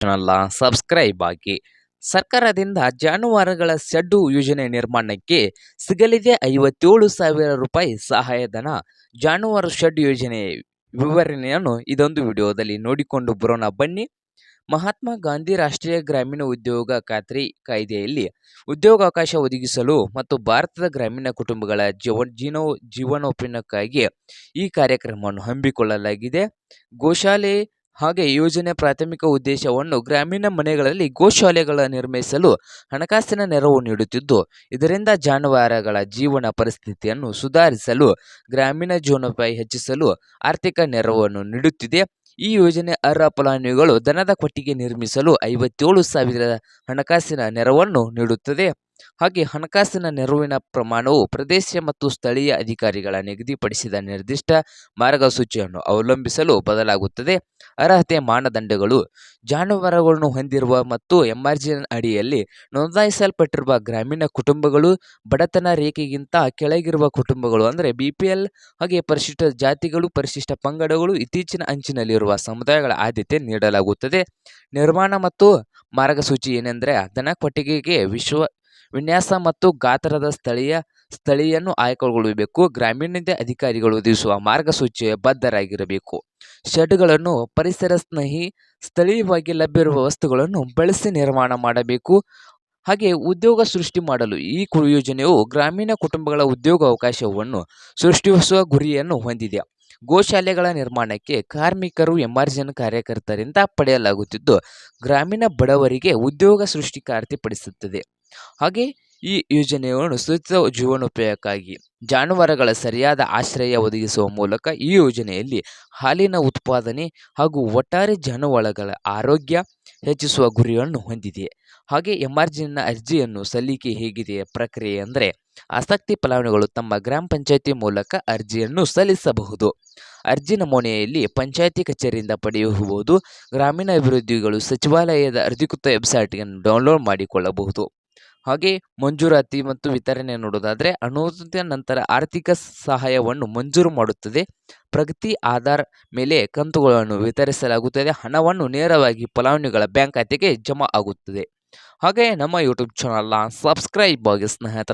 ಚಾನಲ್ನ ಸಬ್ಸ್ಕ್ರೈಬ್ ಆಗಿ. ಸರ್ಕಾರದಿಂದ ಜಾನುವಾರುಗಳ ಸೆಡ್ಡು ಯೋಜನೆ ನಿರ್ಮಾಣಕ್ಕೆ ಸಿಗಲಿದೆ ಐವತ್ತೇಳು ಸಾವಿರ ರೂಪಾಯಿ ಸಹಾಯಧನ. ಜಾನುವಾರು ಶೆಡ್ ಯೋಜನೆ ವಿವರಣೆಯನ್ನು ಇದೊಂದು ವಿಡಿಯೋದಲ್ಲಿ ನೋಡಿಕೊಂಡು ಬರೋಣ ಬನ್ನಿ. ಮಹಾತ್ಮ ಗಾಂಧಿ ರಾಷ್ಟ್ರೀಯ ಗ್ರಾಮೀಣ ಉದ್ಯೋಗ ಖಾತ್ರಿ ಕಾಯ್ದೆಯಲ್ಲಿ ಉದ್ಯೋಗಾವಕಾಶ ಒದಗಿಸಲು ಮತ್ತು ಭಾರತದ ಗ್ರಾಮೀಣ ಕುಟುಂಬಗಳ ಜೀವ ಜೀನೋ ಜೀವನೋಪಿನಕ್ಕಾಗಿ ಈ ಕಾರ್ಯಕ್ರಮವನ್ನು ಹಮ್ಮಿಕೊಳ್ಳಲಾಗಿದೆ. ಗೋಶಾಲೆ ಹಾಗೆ ಯೋಜನೆ ಪ್ರಾಥಮಿಕ ಉದ್ದೇಶವನ್ನು ಗ್ರಾಮೀಣ ಮನೆಗಳಲ್ಲಿ ಗೋಶಾಲೆಗಳ ನಿರ್ಮಿಸಲು ಹಣಕಾಸಿನ ನೆರವು ನೀಡುತ್ತಿದ್ದು, ಇದರಿಂದ ಜಾನುವಾರುಗಳ ಜೀವನ ಪರಿಸ್ಥಿತಿಯನ್ನು ಸುಧಾರಿಸಲು, ಗ್ರಾಮೀಣ ಜೀವನೋಪಾಯ ಹೆಚ್ಚಿಸಲು ಆರ್ಥಿಕ ನೆರವನ್ನು ನೀಡುತ್ತಿದೆ. ಈ ಯೋಜನೆ ಅರ್ಹ ಫಲಾನುಭವಿಗಳು ದನದ ಕೊಟ್ಟಿಗೆ ನಿರ್ಮಿಸಲು ಐವತ್ತೇಳು ಸಾವಿರ ಹಣಕಾಸಿನ ನೆರವನ್ನು ನೀಡುತ್ತದೆ. ಹಾಗೆ ಹಣಕಾಸಿನ ನೆರವಿನ ಪ್ರಮಾಣವು ಪ್ರದೇಶ ಮತ್ತು ಸ್ಥಳೀಯ ಅಧಿಕಾರಿಗಳ ನಿಗದಿಪಡಿಸಿದ ನಿರ್ದಿಷ್ಟ ಮಾರ್ಗಸೂಚಿಯನ್ನು ಅವಲಂಬಿಸಲು ಬದಲಾಗುತ್ತದೆ. ಅರ್ಹತೆ ಮಾನದಂಡಗಳು ಜಾನುವಾರುಗಳನ್ನು ಹೊಂದಿರುವ ಮತ್ತು ಎಂಆರ್ಜಿ ಅಡಿಯಲ್ಲಿ ನೋಂದಾಯಿಸಲ್ಪಟ್ಟಿರುವ ಗ್ರಾಮೀಣ ಕುಟುಂಬಗಳು, ಬಡತನ ರೇಖೆಗಿಂತ ಕೆಳಗಿರುವ ಕುಟುಂಬಗಳು ಅಂದರೆ ಬಿ ಪಿ ಎಲ್ ಹಾಗೆ ಪರಿಶಿಷ್ಟ ಜಾತಿಗಳು, ಪರಿಶಿಷ್ಟ ಪಂಗಡಗಳು ಇತ್ತೀಚಿನ ಅಂಚಿನಲ್ಲಿರುವ ಸಮುದಾಯಗಳ ಆದ್ಯತೆ ನೀಡಲಾಗುತ್ತದೆ. ನಿರ್ಮಾಣ ಮತ್ತು ಮಾರ್ಗಸೂಚಿ ಏನೆಂದರೆ ದನ ಕೊಟ್ಟಿಗೆಗೆ ವಿಶ್ವ ವಿನ್ಯಾಸ ಮತ್ತು ಗಾತ್ರದ ಸ್ಥಳೀಯ ಸ್ಥಳೀಯನ್ನು ಆಯ್ಕೆಗೊಳ್ಳಬೇಕು ಗ್ರಾಮೀಣ ಅಧಿಕಾರಿಗಳು ಒದಗಿಸುವ ಮಾರ್ಗಸೂಚಿಯ ಬದ್ಧರಾಗಿರಬೇಕು. ಶೆಡ್ಗಳನ್ನು ಪರಿಸರ ಸ್ನೇಹಿ, ಸ್ಥಳೀಯವಾಗಿ ಲಭ್ಯವಿರುವ ವಸ್ತುಗಳನ್ನು ಬಳಸಿ ನಿರ್ಮಾಣ ಮಾಡಬೇಕು. ಹಾಗೆ ಉದ್ಯೋಗ ಸೃಷ್ಟಿ ಮಾಡಲು ಈ ಯೋಜನೆಯು ಗ್ರಾಮೀಣ ಕುಟುಂಬಗಳ ಉದ್ಯೋಗ ಅವಕಾಶವನ್ನು ಸೃಷ್ಟಿಸುವ ಗುರಿಯನ್ನು ಹೊಂದಿದೆ. ಗೋಶಾಲೆಗಳ ನಿರ್ಮಾಣಕ್ಕೆ ಕಾರ್ಮಿಕರು ಎಮರ್ಜನ್ ಕಾರ್ಯಕರ್ತರಿಂದ ಪಡೆಯಲಾಗುತ್ತಿದ್ದು, ಗ್ರಾಮೀಣ ಬಡವರಿಗೆ ಉದ್ಯೋಗ ಸೃಷ್ಟಿ ಖಾತ್ರಿಪಡಿಸುತ್ತದೆ ಹಾಗೆ ಈ ಯೋಜನೆಯನ್ನು ಸುಸ್ಥಿರ ಜೀವನೋಪಾಯಕ್ಕಾಗಿ ಜಾನುವಾರುಗಳ ಸರಿಯಾದ ಆಶ್ರಯ ಒದಗಿಸುವ ಮೂಲಕ ಈ ಯೋಜನೆಯಲ್ಲಿ ಹಾಲಿನ ಉತ್ಪಾದನೆ ಹಾಗೂ ಒಟ್ಟಾರೆ ಜಾನುವಾರುಗಳ ಆರೋಗ್ಯ ಹೆಚ್ಚಿಸುವ ಗುರಿಯನ್ನು ಹೊಂದಿದೆ. ಹಾಗೆ ಎಮರ್ಜೆನ್ಸಿನ ಅರ್ಜಿಯನ್ನು ಸಲ್ಲಿಕೆ ಹೇಗಿದೆ ಪ್ರಕ್ರಿಯೆ ಅಂದರೆ ಆಸಕ್ತಿ ಫಲಾನುಗಳು ತಮ್ಮ ಗ್ರಾಮ ಪಂಚಾಯಿತಿ ಮೂಲಕ ಅರ್ಜಿಯನ್ನು ಸಲ್ಲಿಸಬಹುದು. ಅರ್ಜಿ ನಮೂನೆಯಲ್ಲಿ ಪಂಚಾಯಿತಿ ಕಚೇರಿಯಿಂದ ಪಡೆಯಬಹುದು. ಗ್ರಾಮೀಣ ಅಭಿವೃದ್ಧಿಗಳು ಸಚಿವಾಲಯದ ಅಧಿಕೃತ ವೆಬ್ಸೈಟ್ಗಳನ್ನು ಡೌನ್ಲೋಡ್ ಮಾಡಿಕೊಳ್ಳಬಹುದು. ಹಾಗೆ ಮಂಜೂರಾತಿ ಮತ್ತು ವಿತರಣೆ ನೋಡೋದಾದರೆ ಅನುಮೋದಿತ ನಂತರ ಆರ್ಥಿಕ ಸಹಾಯವನ್ನು ಮಂಜೂರು ಮಾಡುತ್ತದೆ. ಪ್ರಗತಿ ಆಧಾರ ಮೇಲೆ ಕಂತುಗಳನ್ನು ವಿತರಿಸಲಾಗುತ್ತದೆ. ಹಣವನ್ನು ನೇರವಾಗಿ ಫಲಾನುಭವಿಗಳ ಬ್ಯಾಂಕ್ ಖಾತೆಗೆ ಜಮಾ ಆಗುತ್ತದೆ. ಹಾಗೆ ನಮ್ಮ ಯೂಟ್ಯೂಬ್ ಚಾನಲ್ನ ಸಬ್ಸ್ಕ್ರೈಬ್ ಆಗಿ ಸ್ನೇಹಿತರ.